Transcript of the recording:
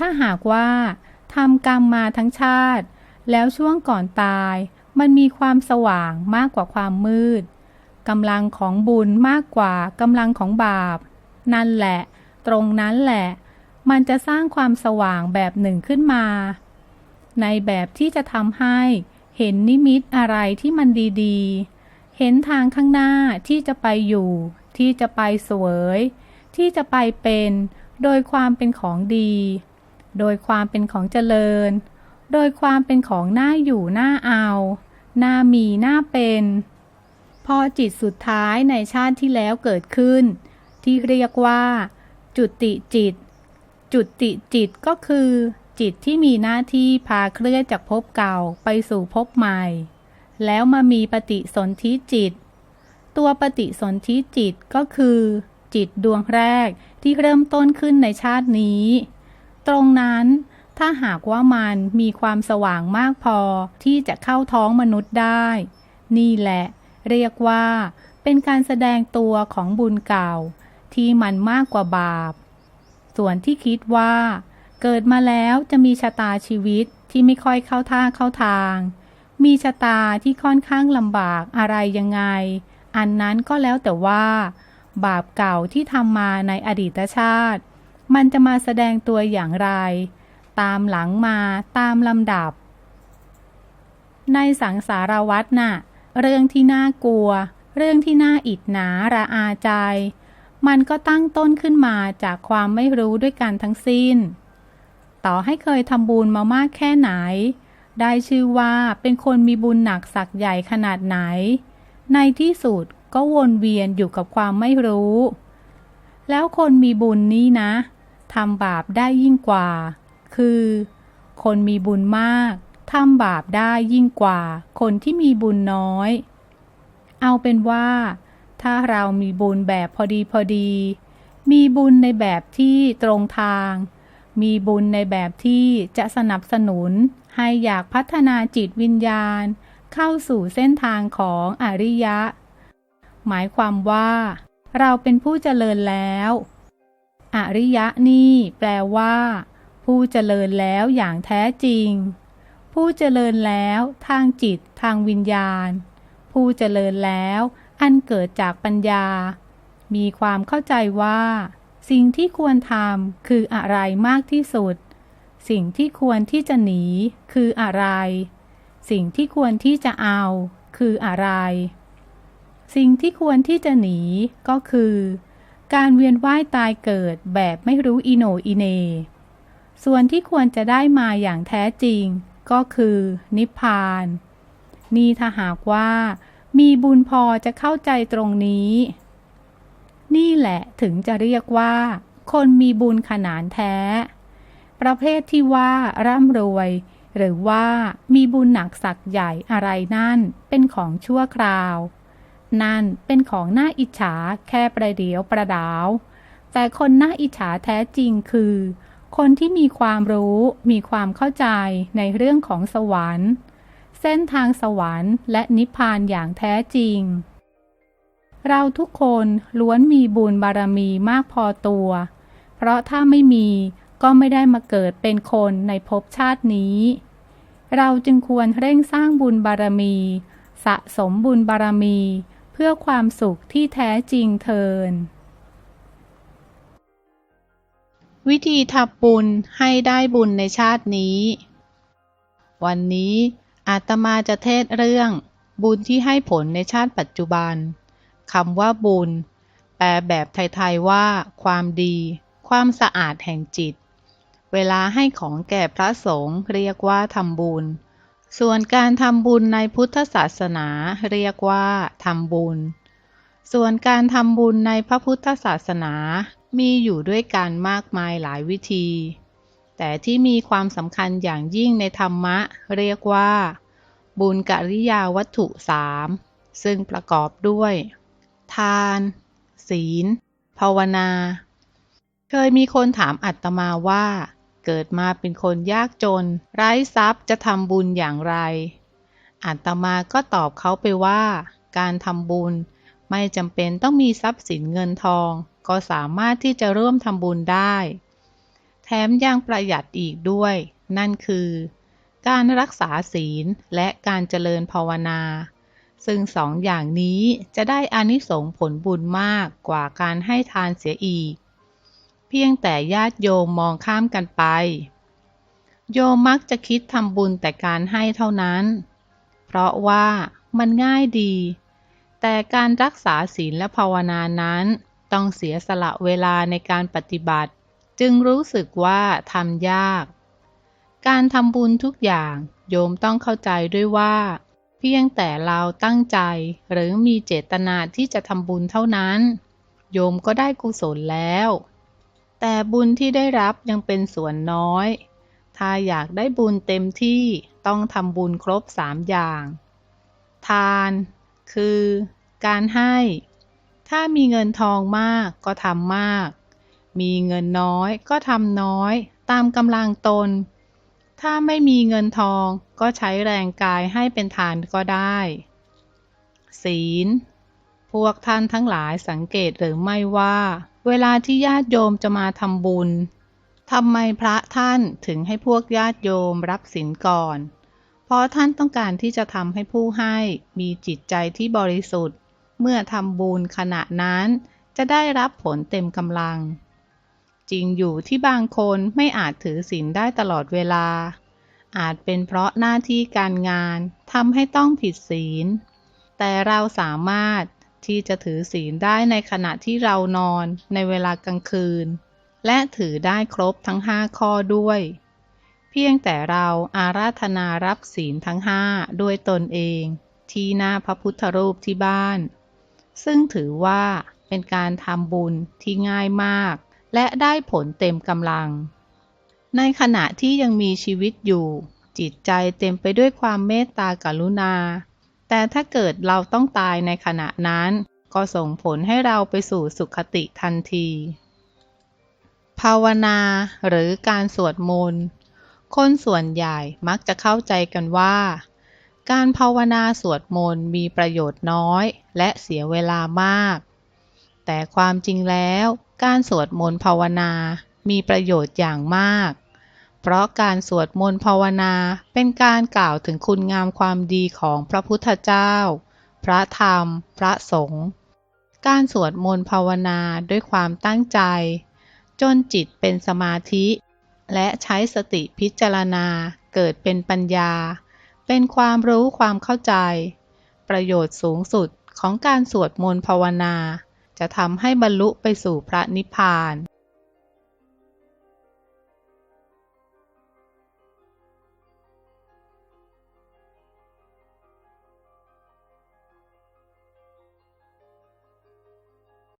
ถ้าหากว่าทำกรรมมาทั้งชาติ แล้วช่วงก่อนตาย มันมีความสว่างมากกว่าความมืดกำลังของบุญมากกว่ากำลังของบาป นั่นแหละ ตรงนั้นแหละ มันจะสร้างความสว่างแบบหนึ่งขึ้นมา ในแบบที่จะทำให้เห็นนิมิตอะไรที่มันดีๆ เห็นทางข้างหน้าที่จะไปอยู่ ที่จะไปสวย ที่จะไปเป็น โดยความเป็นของดี โดยความเป็นของเจริญ โดยความเป็นของน่าอยู่น่าเอา น่ามีน่าเป็น พอจิตสุดท้ายในชาติที่แล้วเกิดขึ้น ที่เรียกว่า จุติจิต จุติจิตก็คือ จิตที่มีหน้าที่พาเคลื่อนจากภพเก่าไปสู่ภพใหม่ แล้วมามีปฏิสนธิจิต ตัวปฏิสนธิจิตก็คือ จิตดวงแรกที่เริ่มต้นขึ้นในชาตินี้ ตรงนั้นถ้าหากว่ามันมีความสว่างมากพอที่จะเข้าท้องมนุษย์ได้ นี่แหละ เรียกว่าเป็นการแสดงตัวของบุญเก่า ที่มันมากกว่าบาป ส่วนที่คิดว่า เกิดมาแล้วจะมีชะตาชีวิตที่ไม่ค่อยเข้าท่าเข้าทาง มีชะตาที่ค่อนข้างลำบากอะไรยังไง อันนั้นก็แล้วแต่ว่า บาปเก่าที่ทำมาในอดีตชาติ มันจะมาแสดงตัวอย่างไร ตามหลังมาตามลำดับ ในสังสารวัตรน่ะ เรื่องที่น่ากลัว เรื่องที่น่าอิดหนาระอาใจ มันก็ตั้งต้นขึ้นมาจากความไม่รู้ด้วยกันทั้งสิ้น ต่อให้เคยทำบุญมามากแค่ไหน ได้ชื่อว่าเป็นคนมีบุญหนักสักใหญ่ขนาดไหน ในที่สุดก็วนเวียนอยู่กับความไม่รู้ แล้วคนมีบุญนี้นะ ทำบาปได้ยิ่งกว่า คือ คนมีบุญมากทำบาปได้ยิ่งกว่า คนที่มีบุญน้อย เอาเป็นว่า ถ้าเรามีบุญแบบพอดีพอดี มีบุญในแบบที่ตรงทาง มีบุญในแบบที่จะสนับสนุนให้อยากพัฒนาจิตวิญญาณ เข้าสู่เส้นทางของอริยะ หมายความว่า เราเป็นผู้เจริญแล้ว อริยะนี่แปลว่า ผู้เจริญแล้วอย่างแท้จริง ผู้เจริญแล้วทางจิตทางวิญญาณ ผู้เจริญแล้วอันเกิดจากปัญญา มีความเข้าใจว่า สิ่งที่ควรทำคืออะไรมากที่สุด สิ่งที่ควรที่จะหนีคืออะไร สิ่งที่ควรที่จะเอาคืออะไร สิ่งที่ควรที่จะหนีก็คือ การเวียนว่ายตายเกิดแบบไม่รู้อิโนอิเน ส่วนที่ควรจะได้มาอย่างแท้จริง ก็คือ นิพพาน นี่ถ้าหากว่า มีบุญพอจะเข้าใจตรงนี้ นี่แหละถึงจะเรียกว่า คนมีบุญขนานแท้ ประเภทที่ว่าร่ำรวย หรือว่ามีบุญหนักสักใหญ่อะไรนั่นเป็นของชั่วคราว นั่นเป็นของน่าอิจฉาแค่ประเดียวประดาว แต่คนน่าอิจฉาแท้จริงคือ คนที่มีความรู้มีความเข้าใจในเรื่องของสวรรค์ เส้นทางสวรรค์และนิพพานอย่างแท้จริง เราทุกคนล้วนมีบุญบารมีมากพอตัว เพราะถ้าไม่มีก็ไม่ได้มาเกิดเป็นคนในภพชาตินี้ เราจึงควรเร่งสร้างบุญบารมี สะสมบุญบารมี พื่อความสุขที่แท้จริงเทิน วิธีทำบุญให้ได้บุญในชาตินี้ วันนี้อาตมาจะเทศเรื่อง บุญที่ให้ผลในชาติปัจจุบันคำว่าบุญ แปลแบบไทย ๆ ว่า ความดี ความสะอาดแห่งจิต เวลาให้ของแก่พระสงฆ์เรียกว่าทำบุญ ส่วนการทำบุญในพุทธศาสนาเรียกว่าทำบุญ ส่วนการทำบุญในพระพุทธศาสนามีอยู่ด้วยกันมากมายหลายวิธี แต่ที่มีความสำคัญอย่างยิ่งในธรรมะ เรียกว่า บุญกริยาวัตถุสามซึ่งประกอบด้วย ทาน ศีล ภาวนา เคยมีคนถามอัตมาว่า เกิดมาเป็นคนยากจน ไร้ทรัพย์จะทำบุญอย่างไร อัตมาก็ตอบเขาไปว่า การทำบุญไม่จำเป็นต้องมีทรัพย์สินเงินทอง ก็สามารถที่จะร่วมทำบุญได้ แถมยังประหยัดอีกด้วย นั่นคือ การรักษาศีลและการเจริญภาวนา ซึ่งสองอย่างนี้จะได้อานิสงส์ผลบุญมากกว่าการให้ทานเสียอีก เพียงแต่ญาติโยมมองข้ามกันไป โยมมักจะคิดทำบุญแต่การให้เท่านั้น เพราะว่ามันง่ายดี แต่การรักษาศีลและภาวนานั้น ต้องเสียสละเวลาในการปฏิบัติ จึงรู้สึกว่าทำยาก การทำบุญทุกอย่างโยมต้องเข้าใจด้วยว่า เพียงแต่เราตั้งใจหรือมีเจตนาที่จะทำบุญเท่านั้น โยมก็ได้กุศลแล้ว แต่บุญที่ได้รับยังเป็นส่วนน้อย ถ้าอยากได้บุญเต็มที่ต้องทำบุญครบสามอย่าง ทาน คือ การให้ ถ้ามีเงินทองมากก็ทำมาก มีเงินน้อยก็ทำน้อยตามกำลังตน ถ้าไม่มีเงินทองก็ใช้แรงกายให้เป็นทานก็ได้ ศีล พวกท่านทั้งหลายสังเกตหรือไม่ว่า เวลาที่ญาติโยมจะมาทำบุญทำไมพระท่านถึงให้พวกญาติโยมรับศีลก่อน เพราะท่านต้องการที่จะทำให้ผู้ให้มีจิตใจที่บริสุทธิ์ เมื่อทำบุญขณะนั้นจะได้รับผลเต็มกำลัง จริงอยู่ที่บางคนไม่อาจถือศีลได้ตลอดเวลา อาจเป็นเพราะหน้าที่การงานทำให้ต้องผิดศีล แต่เราสามารถ ที่จะถือศีลได้ในขณะที่เรานอนในเวลากลางคืน และถือได้ครบทั้งห้าข้อด้วย เพียงแต่เราอาราธนารับศีลทั้งห้าด้วยตนเอง ที่หน้าพระพุทธรูปที่บ้าน ซึ่งถือว่าเป็นการทำบุญที่ง่ายมาก และได้ผลเต็มกำลัง ในขณะที่ยังมีชีวิตอยู่ จิตใจเต็มไปด้วยความเมตตากรุณา แต่ถ้าเกิดเราต้องตายในขณะนั้น ก็ส่งผลให้เราไปสู่สุขติทันที ภาวนาหรือการสวดมนต์คนส่วนใหญ่มักจะเข้าใจกันว่า การภาวนาสวดมนต์มีประโยชน์น้อย และเสียเวลามาก แต่ความจริงแล้ว การสวดมนต์ภาวนามีประโยชน์อย่างมาก เพราะการสวดมนต์ภาวนาเป็นการกล่าวถึงคุณงามความดีของพระพุทธเจ้า พระธรรม พระสงฆ์ การสวดมนต์ภาวนาด้วยความตั้งใจ จนจิตเป็นสมาธิ และใช้สติพิจารณาเกิดเป็นปัญญา เป็นความรู้ความเข้าใจ ประโยชน์สูงสุดของการสวดมนต์ภาวนา จะทำให้บรรลุไปสู่พระนิพพาน